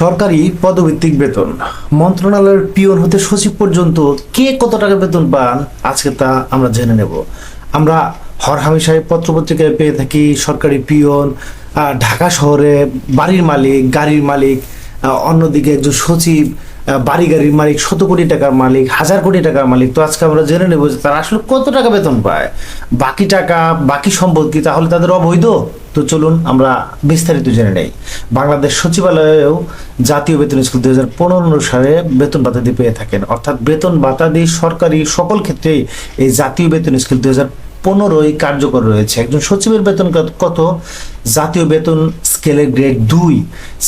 সরকারি পদভিত্তিক বেতন। মন্ত্রণালয়ের পিয়ন হতে সচিব পর্যন্ত কে কত টাকা বেতন পান, আজকে তা আমরা জেনে নেব। আমরা হরহামেশায় পত্রপত্রিকায় পেয়ে থাকি, সরকারি পিয়ন ঢাকা শহরে বাড়ির মালিক, গাড়ির মালিক অন্যদিকে একজন সচিব বাড়ি গাড়ির মালিক, শত কোটি টাকার মালিক, হাজার কোটি টাকার মালিক। তো আজকে আমরা জেনে নেব যে তারা আসলে কত টাকা বেতন পায়। বাকি টাকা, বাকি সম্পদ কি তাহলে তাদের অবৈধ? তো চলুন আমরা বিস্তারিত জেনে নেই। বাংলাদেশ সচিবালয়েও জাতীয় বেতন স্কুল দুই হাজার পনেরো অনুসারে বেতন ভাতা দিয়ে পেয়ে থাকেন। অর্থাৎ বেতন ভাতা দিয়ে সরকারি সকল ক্ষেত্রেই এই জাতীয় বেতন স্কুল দুই হাজার পনেরোই কার্যকর রয়েছে। একজন সচিবের বেতন কত? জাতীয় বেতন স্কেলের গ্রেড দুই,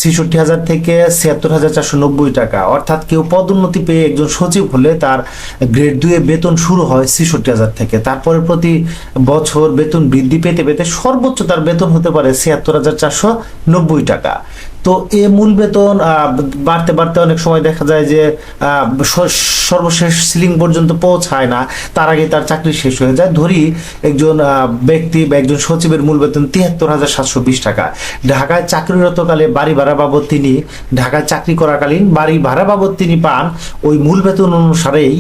ছেষট্টি হাজার থেকে ছিয়াত্তর হাজার চারশো নব্বই টাকা। অর্থাৎ কেউ পদোন্নতি পেয়ে একজন সচিব হলে তার গ্রেড দুয়ে বেতন শুরু হয় ছেষট্টি হাজার থেকে। তারপরে প্রতি বছর বেতন বৃদ্ধি পেতে পেতে সর্বোচ্চ তার বেতন হতে পারে ছিয়াত্তর হাজার চারশো নব্বই টাকা। তো এ মূল বেতন বাড়তে বাড়তে অনেক সময় দেখা যায় যে সর্বশেষ সিলিং পর্যন্ত পৌঁছায় না। তার আগে তার চাকরি শেষ হয়ে যায়। ধরি একজন ব্যক্তি বা একজন সচিবের মূল বেতন তিয়াত্তর হাজার সাতশো বিশ টাকা। ঢাকায় চাকরিরতকালে বাড়ি ভাড়া বাবদ তিনি, ঢাকায় চাকরি করাকালীন বাড়ি ভাড়া বাবদ তিনি পান ওই মূল বেতন অনুসারেই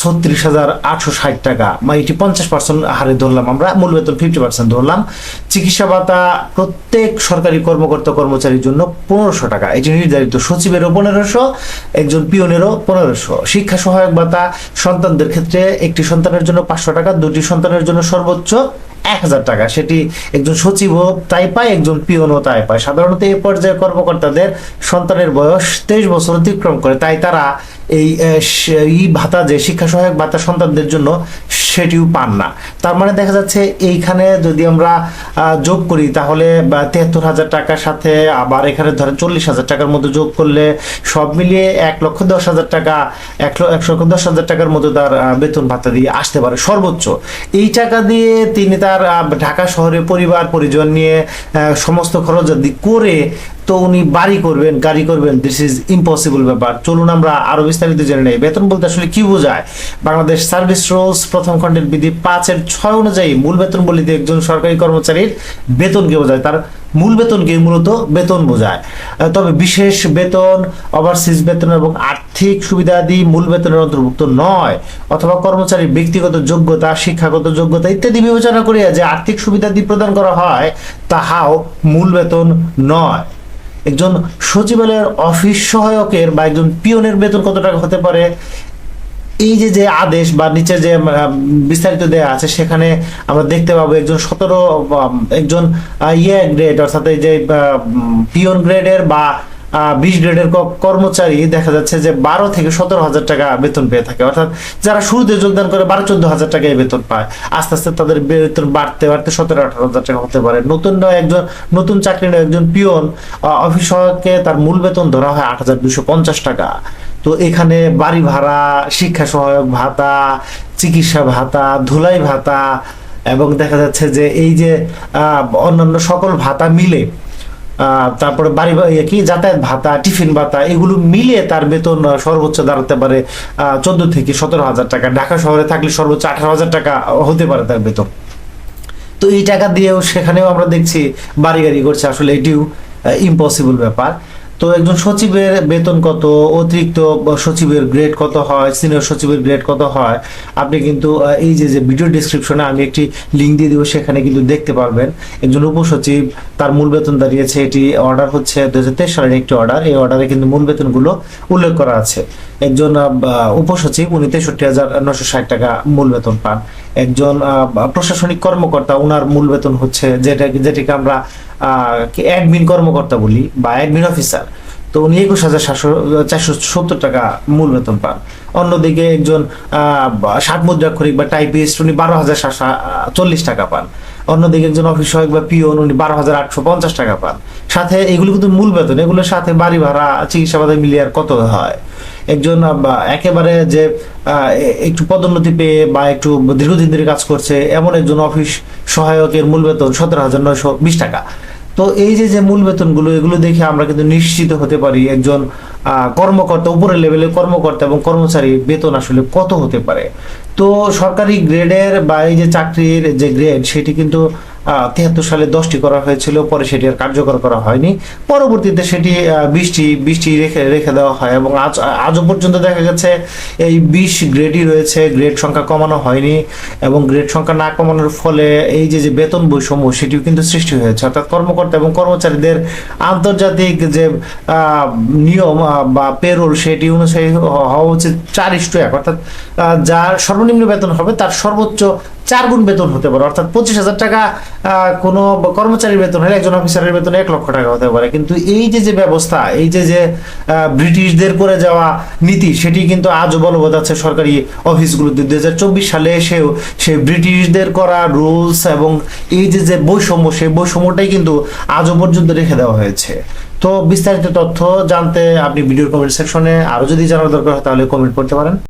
ছত্রিশ হাজার আটশো ষাট টাকা। মানে এটি পঞ্চাশ পার্সেন্ট হারে ধরলাম আমরা, মূল বেতন ফিফটি পার্সেন্ট ধরলাম। চিকিৎসা ভাতা প্রত্যেক সরকারি কর্মকর্তা কর্মচারীর জন্য পনেরোশো টাকা। এটি নির্ধারিত সচিবেরও পনেরোশো, একজন পিয়নেরও পনেরোশো। শিক্ষা সহায়ক ভাতা সন্তানদের ক্ষেত্রে একটি সন্তানের জন্য পাঁচশো টাকা, দুটি সন্তানের জন্য সর্বোচ্চ এক হাজার টাকা। সেটি একজন সচিবও তাই পায়, একজন পিয়নও তাই পায়। সাধারণত এই পর্যায়ে কর্মকর্তাদের সন্তানের বয়স তেইশ বছর অতিক্রম করে। তাই তারা এই এই ভাতা যে শিক্ষা সহায়ক ভাতা সন্তানদের জন্য সেটিও পান না। তার মানে দেখা যাচ্ছে এইখানে যদি আমরা যোগ করি, তাহলে তিয়াত্তর হাজার টাকার সাথে আবার এখানে ধরেন চল্লিশ হাজার টাকার মতো যোগ করলে সব মিলিয়ে এক লক্ষ দশ হাজার টাকা, এক লক্ষ দশ হাজার টাকার মতো তার বেতন ভাতা দিয়ে আসতে পারে, সর্বোচ্চ। এই টাকা দিয়ে তিনি তার ঢাকা শহরে পরিবার, পরিজন নিয়ে সমস্ত খরচ যদি করে তো উনি বাড়ি করবেন, গাড়ি করবেন দিস ইজ ইম্পসিবল ব্যাপার। চলুন আমরা আরও বিস্তারিত জেনে নেই। বেতন বলতে আসলে কি বোঝায়? বাংলাদেশ সার্ভিস রুলস প্রথম খণ্ডের বিধি পাঁচের ছয় অনুযায়ী মূল বেতন বলিতে একজন সরকারি কর্মচারীর বেতনকে বোঝায়? তার মূল বেতনকে মূলত বেতন বোঝায়। তবে বিশেষ বেতন ওভারসিজ বেতন এবং আর্থিক সুবিধাদি মূল বেতনের অন্তর্ভুক্ত নয়, অথবা কর্মচারীর ব্যক্তিগত যোগ্যতা, শিক্ষাগত যোগ্যতা ইত্যাদি বিবেচনা করিয়া যে আর্থিক সুবিধাদি প্রদান করা হয়, তাহাও মূল বেতন নয়। একজন সচিবালয়ের অফিস সহায়কের বা একজন পিয়নের বেতন কত টাকা হতে পারে? এই যে যে আদেশ বা নিচে যে বিস্তারিত দেয়া আছে, সেখানে আমরা দেখতে পাবো একজন সতেরো একজন ইয়ে গ্রেড অর্থাৎ এই যে পিয়ন গ্রেডের বা বিশ গ্রেডের কর্মচারী দেখা যাচ্ছে যে বারো থেকে সতেরো হাজার টাকা বেতন পেয়ে থাকে। অর্থাৎ যারা শুরুতে যোগদান করে বারো চোদ্দ হাজার টাকায় বেতন পায়, আস্তে আস্তে তাদের বেতন বাড়তে বাড়তে সতেরো আঠারো হাজার টাকা হতে পারে। নতুন নয় একজন, নতুন চাকরি নয় একজন পিয়ন অফিস সহায়ককে তার মূল বেতন ধরা হয় আট হাজার দুশো পঞ্চাশ টাকা। তো এখানে বাড়ি ভাড়া, শিক্ষা সহায়ক ভাতা, চিকিৎসা ভাতা, ধুলাই ভাতা এবং দেখা যাচ্ছে যে এই যে অন্যান্য সকল ভাতা মিলে তারপরে বাড়ি ইয়ে কি, যাতায়াত ভাতা, টিফিন ভাতা, এগুলো মিলে তার বেতন সর্বোচ্চ দাঁড়াতে পারে চোদ্দ থেকে সতেরো হাজার টাকা। ঢাকা শহরে থাকলে সর্বোচ্চ আঠারো হাজার টাকা হতে পারে তার বেতন। তো এই টাকা দিয়েও সেখানেও আমরা দেখছি বাড়ি গাড়ি করছে। আসলে এটিও ইম্পসিবল ব্যাপার। তো একজন সচিবের বেতন কত? অতিরিক্ত সচিবের গ্রেড কত হয়? সিনিয়র সচিবের গ্রেড কত হয়? আপনি কিন্তু এই যে যে ভিডিও ডিসক্রিপশনে আমি একটি লিঙ্ক দিয়ে দিব, সেখানে কিন্তু দেখতে পারবেন। একজন উপসচিব, তার মূল বেতন দাঁড়িয়েছে, এটি অর্ডার হচ্ছে দু হাজার তেইশ সালের একটি অর্ডার এই অর্ডারে কিন্তু মূল বেতনগুলো উল্লেখ করা আছে। একজন উপসচিব, উনি তেষট্টি হাজার নশো ষাট টাকা মূল বেতন পান। একজন প্রশাসনিক কর্মকর্তা ওনার মূল বেতন হচ্ছে যেটা, যেটিকে আমরা অ্যাডমিন কর্মকর্তা বলি বা অ্যাডমিন অফিসার তো উনি একুশ হাজার সাতশো, চারশো সত্তর টাকা মূল বেতন পান। অন্যদিকে একজন ষাট মুদ্রাক্ষরিক বা টাইপিস্ট উনি বারো হাজার চল্লিশ টাকা পান। অন্যদিকে একজন অফিস সহায়ক বা পিওন উনি বারো হাজার আটশো পঞ্চাশ টাকা পান। সাথে এগুলো কিন্তু মূল বেতন, এগুলোর সাথে বাড়ি ভাড়া, চিকিৎসা ভাতা মিলিয়ে আর কত হয়? একজন একেবারে যে একটু পদোন্নতি পেয়ে বা একটু দীর্ঘদিন ধরে কাজ করছে, এমন একজন অফিস সহায়কের মূল বেতন সতেরো হাজার নয়শো বিশ টাকা। তো এই যে যে মূল বেতনগুলো, এগুলো দেখে আমরা কিন্তু নিশ্চিত হতে পারি একজন কর্মকর্তা, উপরের লেভেলে কর্মকর্তা এবং কর্মচারী বেতন আসলে কত হতে পারে। তো সরকারি গ্রেডের বা এই যে চাকরির যে গ্রেড সেটি কিন্তু তিয়াত্তর সালে দশটি করা হয়েছিল, পরে সেটি আর কার্যকর করা হয়নি। পরবর্তীতে সেটি বিশটি বিশটি রেখে রেখে দেওয়া হয় এবং আজ আজও পর্যন্ত দেখা গেছে এই বিশ গ্রেডই রয়েছে, গ্রেড সংখ্যা কমানো হয়নি এবং গ্রেড সংখ্যা না কমানোর ফলে এই যে যে বেতন বৈষম্য সেটিও কিন্তু সৃষ্টি হয়েছে। অর্থাৎ কর্মকর্তা এবং কর্মচারীদের আন্তর্জাতিক যে নিয়ম বা পেরোল সেটি অনুযায়ী হওয়া উচিত চার ইস্টু এক। অর্থাৎ যার সর্বনিম্ন বেতন হবে তার সর্বোচ্চ চার গুণ বেতন হতে পারে, অর্থাৎ পঁচিশ হাজার টাকা কোনো কর্মচারীর বেতন হলে একজন অফিসারের বেতন এক লক্ষ টাকা হতে পারে। কিন্তু এই যে যে ব্যবস্থা, এই যে যে ব্রিটিশদের করে যাওয়া নীতি, সেটি কিন্তু আজও বলবৎ আছে সরকারি অফিসগুলোতে দুই হাজার চব্বিশ সালে এসেও সেই ব্রিটিশদের করা রুলস এবং এই যে যে বৈষম্য, সেই বৈষম্যটাই কিন্তু আজও পর্যন্ত রেখে দেওয়া হয়েছে। তো বিস্তারিত তথ্য জানতে আপনি ভিডিওর কমেন্ট সেকশনে আরও যদি জানার দরকার হয় তাহলে কমেন্ট করতে পারেন।